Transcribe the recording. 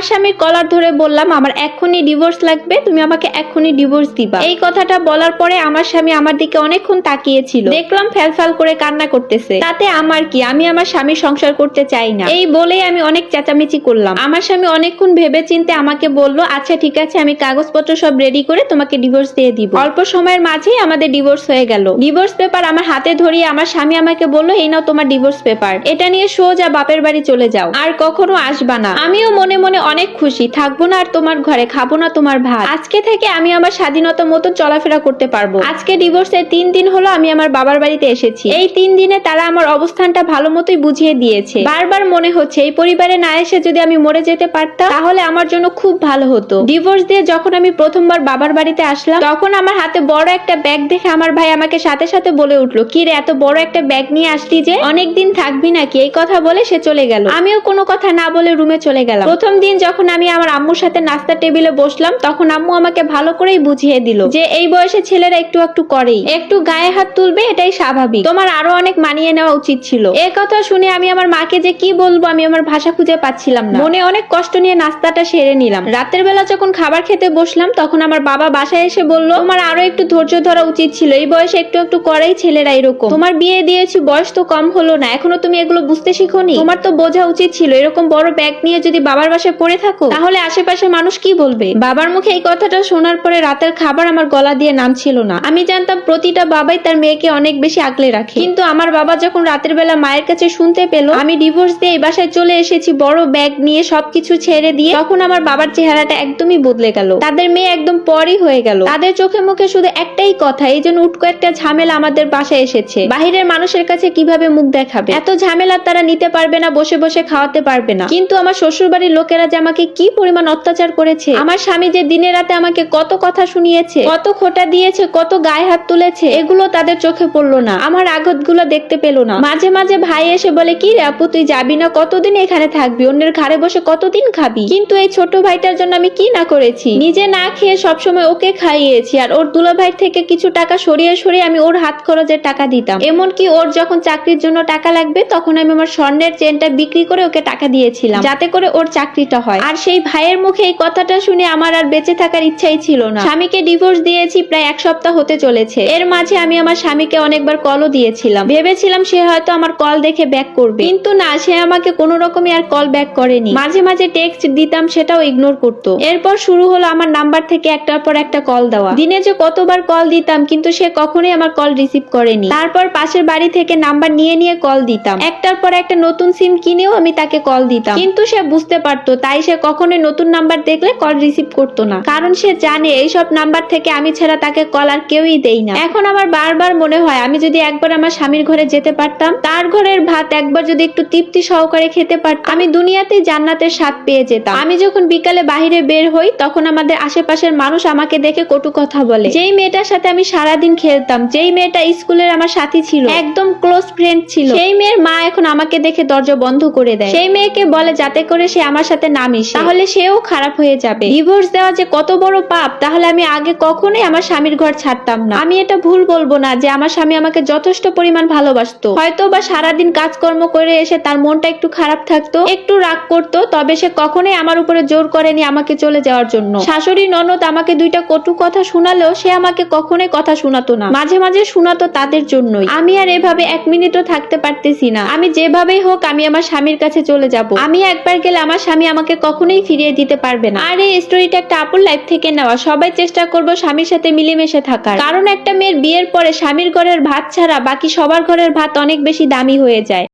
আমার স্বামীর কলার ধরে বললাম, আমার এক্ষুনি ডিভোর্স লাগবে, তুমি আমাকে এক্ষুনি ডিভোর্স দিবা। এই কথাটা বলার পরে আমার স্বামী আমার দিকে অনেকক্ষণ তাকিয়েছিল। দেখলাম ফ্যালফাল করে কান্না করতেছে। তাতে আমার কি? আমি আমার স্বামীর সংসার করতে চাই না। এই বলেই আমি অনেক চেঁচামেচি করলাম। আমার স্বামী অনেকক্ষণ ভেবে চিন্তে আমাকে বলল আচ্ছা ঠিক আছে, আমি কাগজপত্র সব রেডি করে তোমাকে ডিভোর্স দিয়ে দিব। অল্প সময়ের মাঝেই আমাদের ডিভোর্স হয়ে গেল। ডিভোর্স পেপার আমার হাতে ধরিয়ে আমার স্বামী আমাকে বলল, এই নাও তোমার ডিভোর্স পেপার এটা নিয়ে সোজা বাপের বাড়ি চলে যাও। আর কখনো আসবা না। আমিও মনে মনে অনেক খুশি। থাকব না আর তোমার ঘরে, খাব না তোমার ভাত। আজকে থেকে আমি আমার স্বাধীনতা মতো চলাফেরা করতে পারব। আজকে ডিভোর্সের তিন দিন হলো আমি আমার বাবার বাড়িতে এসেছি। এই তিন দিনে তারা আমার অবস্থানটা ভালো মতোই বুঝিয়ে দিয়েছে। বারবার মনে হচ্ছে এই পরিবারে না এসে যদি আমি মরে যেতে পারতাম, তাহলে আমার জন্য খুব ভালো হতো। ডিভোর্স দিয়ে যখন আমি প্রথমবার বাবার বাড়িতে আসলাম, তখন আমার হাতে বড় একটা ব্যাগ দেখে আমার ভাই আমাকে সাথে সাথে বলে উঠল, কি রে, এত বড় একটা ব্যাগ নিয়ে আসলি যে? অনেকদিন থাকবি নাকি? এই কথা বলে সে চলে গেল। আমিও কোনো কথা না বলে রুমে চলে গেলাম। প্রথম দিন যখন আমি আমার আম্মুর সাথে নাস্তার টেবিলে বসলাম, তখন আম্মু আমাকে ভালো করেই বুঝিয়ে দিল যে এই বয়সে ছেলেরা একটু একটু করেই। একটু গায়ে হাত তুলবে, এটাই স্বাভাবিক। তোমার আরও অনেক মানিয়ে নেওয়া উচিত ছিল। এ কথা শুনে আমি আমার মাকে যে কি বলব, আমি আমার ভাষা খুঁজে পাচ্ছিলাম না। মনে অনেক কষ্ট নিয়ে নাস্তাটা সেরে নিলাম। রাতের বেলা যখন খাবার খেতে বসলাম, তখন আমার বাবা বাসায় এসে বলল, তোমার আরও একটু ধৈর্য ধরা উচিত ছিল। এই বয়সে একটু একটু করেই ছেলেরা এরকম। তোমার বিয়ে দিয়েছি, বয়স তো কম হলো না। এখনও তুমি এগুলো বুঝতে শিখোনি? তোমার তো বোঝা উচিত ছিল, এরকম বড় ব্যাগ নিয়ে যদি বাবার বাসায় পড়ে থাকো। তাহলে আশেপাশে মানুষ কি বলবে? বাবার মুখে এই কথাটা শোনার পরে রাতের খাবার আমার গলা দিয়ে নামছিল না। আমি জানতাম প্রতিটা বাবাই তার মেয়েকে অনেক বেশি আগলে রাখে। কিন্তু আমার বাবা যখন রাতের বেলা মায়ের কাছে শুনতে পেল, আমি ডিভোর্স দিয়ে এই বাসায় চলে এসেছি, বড় ব্যাগ নিয়ে সবকিছু ছেড়ে দিয়ে, তখন আমার বাবার চেহারাটা একদমই বদলে গেল। তাদের মেয়ে একদম পরই হয়ে গেল। তাদের চোখে মুখে শুধু একটাই কথা, এই জন্য উটকো একটা ঝামেলা আমাদের বাসায় এসেছে। বাহিরের মানুষের কাছে কীভাবে মুখ দেখাবে? এত ঝামেলা তারা নিতে পারবে না, বসে বসে খাওয়াতে পারবে না। কিন্তু আমার শ্বশুর বাড়ির লোকেরা যে আমাকে কি পরিমাণ অত্যাচার করেছে? আমার স্বামী যে দিনে রাতে আমাকে কত কথা শুনিয়েছে, কত খোটা দিয়েছে, কত গায়ে হাত তুলেছে, এগুলো তাদের চোখে পড়ল না। আমার আঘাতগুলো দেখতে পেল না। মাঝে মাঝে ভাই এসে বলে, কি রে আপু, তুই যাবি না? কতদিন এখানে থাকবি? অন্যের ঘরে বসে কতদিন খাবি? কিন্তু এই ছোট ভাইটার জন্য আমি কি না করেছি? নিজে না খেয়ে সবসময় ওকে খাইয়েছি আর ওর দুলা ভাই থেকে কিছু টাকা সরিয়ে সরিয়ে আমি ওর হাত খরচের টাকা দিতাম। এমনকি ওর যখন চাকরির জন্য টাকা লাগবে, তখন আমি আমার স্বর্ণের চেনটা বিক্রি করে ওকে টাকা দিয়েছিলাম, যাতে করে ওর চাকরিটা হয়। আর সেই ভাইয়ের মুখে এই কথাটা শুনে আমার আর বেঁচে থাকার ইচ্ছাই ছিল না। স্বামীকে ডিভোর্স দিয়েছি প্রায় এক সপ্তাহ হতে চলেছে। এর মাঝে আমি আমার স্বামীকে অনেকবার কলও দিয়েছিলাম। ভেবেছিলাম সে হয়তো আমার কল দেখে ব্যাক করবে। কিন্তু না, সে আমাকে কোনো রকমই আর কল ব্যাক করেনি। মাঝে মাঝে টেক্সট দিতাম, সেটাও ইগনোর করতো। এরপর শুরু হলো আমার নাম্বার থেকে একটার পর একটা কল দেওয়া। দিনে যে কতবার কল দিতাম, কিন্তু সে কখনোই আমার কল রিসিভ করেনি। তারপর পাশের বাড়ি থেকে নাম্বার নিয়ে নিয়ে কল দিতাম। একটার পর একটা নতুন সিম কিনেও আমি তাকে কল দিতাম। কিন্তু সে বুঝতে পারতো তাই সে কখনোই নতুন নাম্বার দেখলে কল রিসিভ করতো না। কারণ সে জানে এইসব নাম্বার থেকে আমি ছাড়া তাকে কল আর কেউই দেই না। এখন আমার বারবার মনে হয় আমি যদি একবার আমার স্বামীর ঘরে যেতে পারতাম, তার ঘরের ভাত একবার যদি একটু তৃপ্তি সহকারে খেতে পারতাম, আমি দুনিয়াতে জান্নাতের স্বাদ পেয়ে যেতাম। আমি যখন বিকালে বাইরে বের হই, তখন আমাদের আশেপাশের মানুষ আমাকে দেখে কটু কথা বলে। যেই মেয়েটার সাথে আমি সারাদিন খেলতাম, যেই মেয়েটা স্কুলের আমার সাথী ছিল, একদম ক্লোজ ফ্রেন্ড ছিল, সেই মেয়ের মা এখন আমাকে দেখে দরজা বন্ধ করে দেয়। সেই মেয়েকে বলে, যাতে করে সে আমার সাথে না মিশে। তাহলে সেও খারাপ হয়ে যাবে। ডিভোর্স দেওয়া যে কত বড় পাপ, তাহলে আমি আগে কখনোই আমার স্বামীর ঘর ছাড়তাম না। আমি এটা ভুল বলব না যে আমার স্বামী আমাকে যথেষ্ট পরিমাণ ভালোবাসতো। হয়তো বা সারাদিন কাজকর্ম করে এসে তার মনটা একটু খারাপ থাকতো, একটু রাগ করতো, তবে সে কখনোই আমার উপরে জোর করেনি আমাকে চলে যাওয়ার জন্য। শাশুড়ি ননদ আমাকে দুইটা কটু কথা শোনালেও সে আমাকে কখনোই কথা শোনাতো না। মাঝে মাঝে শোনাতো তাদের জন্যই। আমি আর এভাবে এক মিনিটও থাকতে পারতেছি না। আমি যেভাবেই হোক আমি আমার স্বামীর কাছে চলে যাব। আমি একবার গেলে আমার স্বামী আমাকে কখনোই ফিরিয়ে দিতে পারবে না। আর এই স্টোরিটা একটা আপন লাইফ থেকে নেওয়া। সবাই চেষ্টা করব স্বামীর সাথে মিলেমিশে থাকার। কারণ একটা মেয়ের বিয়ের পরে স্বামীর ঘরের ভাত ছাড়া বাকি সবার ঘরের ভাত অনেক বেশি দামি হয়ে যায়।